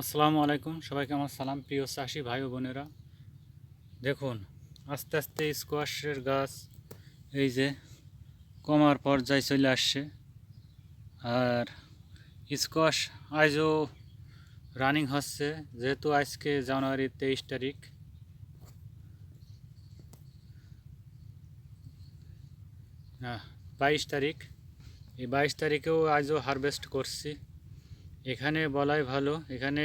আসসালামু আলাইকুম, সবাইকে আমার সালাম। প্রিয় চাষি ভাই ও বোনেরা, দেখুন, আস্তে আস্তে স্কোয়াশের গাছ, এই যে কমার পর্যায়ে চলে আসছে। আর স্কোয়াশ আজও রানিং হচ্ছে, যেহেতু আজকে জানুয়ারি তেইশ তারিখ। না বাইশ তারিখ। এই বাইশ তারিখেও আজও হারভেস্ট করছি। এখানে বলাই ভালো। এখানে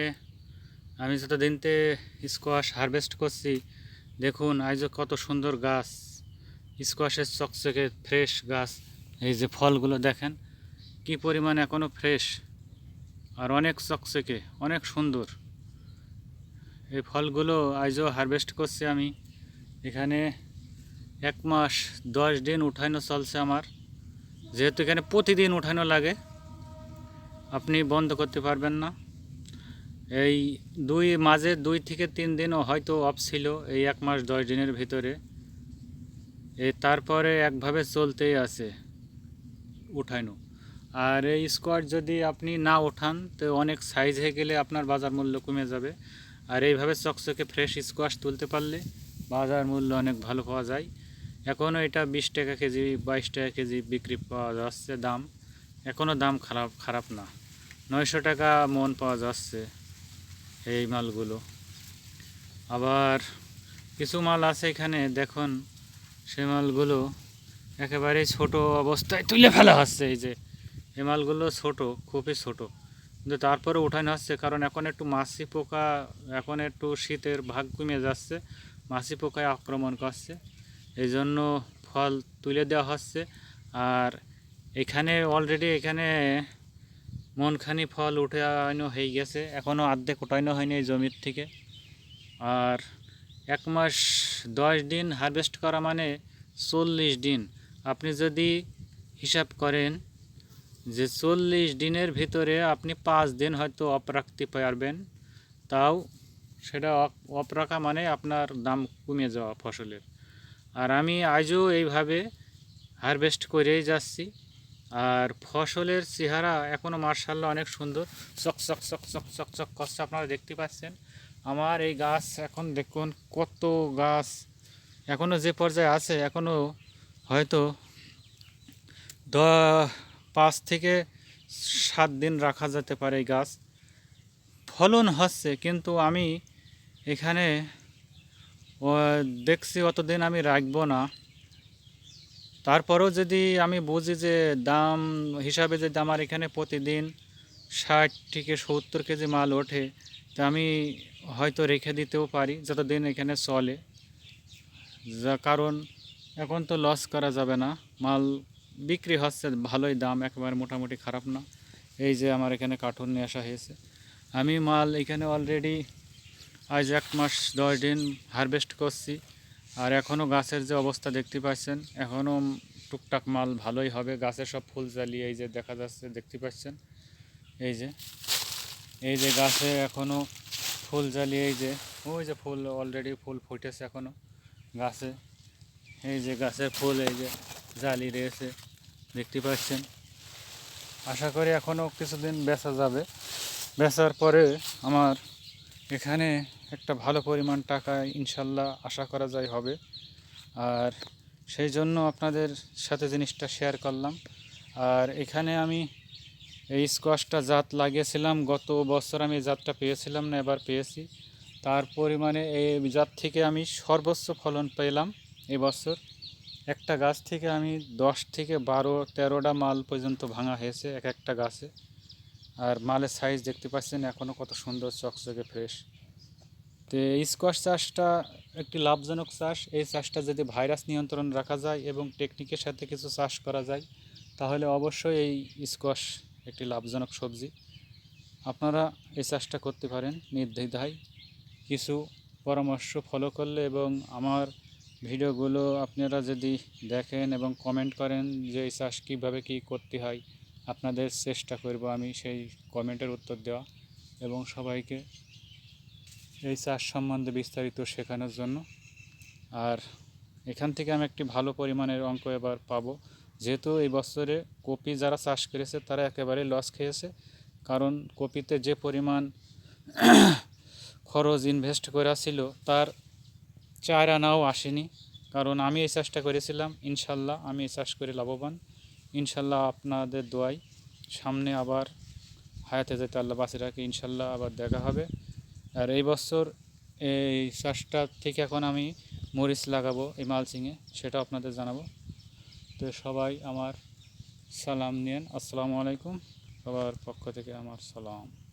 আমি যতদিনতে স্কোয়াশ হারভেস্ট করছি, দেখুন আজও কত সুন্দর গাছ। স্কোয়াশের চকচকে ফ্রেশ গাছ। এই যে ফলগুলো দেখেন, কি পরিমাণ এখনও ফ্রেশ আর অনেক চকচকে, অনেক সুন্দর। এই ফলগুলো আজও হারভেস্ট করছি আমি। এখানে এক মাস দশ দিন উঠানো চলছে আমার। যেহেতু এখানে প্রতিদিন উঠানো লাগে আপনি বন্ধ করতে পারবেন না। এই দুই মাঝে দুই থেকে তিন দিনও হয়তো অফ ছিল, এই এক মাস দশ দিনের ভিতরে। এ তারপরে একভাবে চলতেই আছে উঠানো। আর এই স্কোয়াড যদি আপনি না ওঠান তো অনেক সাইজ হয়ে গেলে আপনার বাজার মূল্য কমে যাবে। আর এইভাবে চকচকে ফ্রেশ স্কোয়াশ তুলতে পারলে বাজার মূল্য অনেক ভালো পাওয়া যায়। এখনও এটা বিশ টাকা কেজি, বাইশ টাকা কেজি বিক্রি পাওয়া যাচ্ছে দাম। এখনও দাম খারাপ খারাপ না। নয়শো টাকা মন পাওয়া যাচ্ছে এই মালগুলো। আবার কিছু মাল আছে এখানে, দেখুন, সে মালগুলো একেবারে ছোট অবস্থায় তুলে ফেলা হচ্ছে। এই যে এই মালগুলো ছোট, খুবই ছোট। কিন্তু তারপরে উঠানো হচ্ছে, কারণ এখন একটু মাছি পোকা, এখন একটু শীতের ভাগ কমে যাচ্ছে, মাছি পোকায় আক্রমণ করছে। এই জন্য ফল তুলে দেওয়া হচ্ছে। আর এখানে অলরেডি এখানে মনখানি ফল উঠে আইনো হয়ে গেছে এখনও অর্ধেক উঠানো হয়নি এই জমির থেকে। আর এক মাস দশ দিন হারভেস্ট করা মানে চল্লিশ দিন। আপনি যদি হিসাব করেন যে চল্লিশ দিনের ভিতরে আপনি পাঁচ দিন হয়তো অফ রাখতে পারবেন, তাও সেটা অফ রাখা মানে আপনার দাম কমে যাওয়া ফসলের। আর আমি আজও এইভাবে হারভেস্ট করেই যাচ্ছি। আর ফসলের চেহারা এখনও মার্শাল্লাহ অনেক সুন্দর। চক চক চক চক চক চক করছে, আপনারা দেখতে পাচ্ছেন। আমার এই গাছ এখন দেখুন কত গাছ। এখনও যে পর্যায়ে আছে এখনও হয়তো দ, পাঁচ থেকে সাত দিন রাখা যেতে পারে এই গাছ। ফলন হচ্ছে, কিন্তু আমি এখানে দেখছি অতদিন আমি রাখব না। তারপরেও যদি আমি বুঝি যে দাম হিসাবে যদি আমার এখানে প্রতিদিন ষাট থেকে সত্তর কেজি মাল ওঠে, তা আমি হয়তো রেখে দিতেও পারি যতদিন এখানে চলে। যা কারণ এখন তো লস করা যাবে না, মাল বিক্রি হচ্ছে, ভালোই দাম, একেবারে মোটামুটি খারাপ না। এই যে আমার এখানে কার্টুন নিয়ে আসা হয়েছে। আমি মাল এখানে অলরেডি আজ এক মাস দশ দিন হারভেস্ট করছি। আর এখনও গাছের যে অবস্থা দেখতে পাচ্ছেন এখনও টুকটাক মাল ভালোই হবে। গাছের সব ফুল জ্বালিয়ে এই যে দেখা যাচ্ছে, দেখতে পাচ্ছেন? এই যে এই যে গাছে এখনও ফুল জ্বালিয়ে এই যে, ওই যে ফুল অলরেডি ফুল ফুটেছে এখনও গাছে। এই যে গাছের ফুল এই যে জালি রয়েছে দেখতে পাচ্ছেন? আশা করি এখনও কিছুদিন বেচা যাবে। বেচার পরে আমার এখানে একটা ভালো পরিমাণ টাকা ইনশাল্লাহ আশা করা যায় হবে। আর সেই জন্য আপনাদের সাথে জিনিসটা শেয়ার করলাম। আর এখানে আমি এই স্কোয়াশটা জাত লাগিয়েছিলাম, গত বছর আমি জাতটা পেয়েছিলাম না, এবার পেয়েছি। তার পরিমাণে এই জাত থেকে আমি সর্বোচ্চ ফলন পেলাম এবছর। একটা গাছ থেকে আমি দশ থেকে বারো, তেরোটা মাল পর্যন্ত ভাঙা হয়েছে এক একটা গাছে। আর মালের সাইজ দেখতে পাচ্ছেন এখনও কত সুন্দর, চকচকে ফ্রেশ তো স্কোয়াশ চাষটা একটি লাভজনক চাষ। এই চাষটা যদি ভাইরাস নিয়ন্ত্রণ রাখা যায় এবং টেকনিকের সাথে কিছু চাষ করা যায়, তাহলে অবশ্যই এই স্কোয়াশ একটি লাভজনক সবজি। আপনারা এই চাষটা করতে পারেন নির্দ্বিধায়। কিছু পরামর্শ ফলো করলে এবং আমার ভিডিওগুলো আপনারা যদি দেখেন এবং কমেন্ট করেন যে এই চাষ কীভাবে কী করতে হয় আপনাদের চেষ্টা করব আমি সেই কমেন্টের উত্তর দেওয়া এবং সবাইকে এই চাষ সম্বন্ধে বিস্তারিত শেখানোর জন্য। আর এখান থেকে আমি একটি ভালো পরিমাণের অঙ্ক এবার পাবো। যেহেতু এই বছরে কপি যারা চাষ করেছে, তারা একেবারে লস খেয়েছে। কারণ কপিতে যে পরিমাণ খরচ ইনভেস্ট করা ছিল, তার চার আনাও আসেনি। কারণ আমি এই চাষটা করেছিলাম, ইনশাল্লাহ আমি এই চাষ করে লাভবান। ইনশাল্লাহ আপনাদের দোয়াই সামনে আবার হায়াতে যেতে আল্লাহ বাসে রাখে, ইনশাল্লাহ আবার দেখা হবে। আর এই বছর এই চাষটা থেকে এখন আমি মরিচ লাগাবো, এই মালসিংয়ে সেটা আপনাদের জানাব। তো সবাই আমার সালাম নিয়েন। আসসালামু আলাইকুম। সবার পক্ষ থেকে আমার সালাম।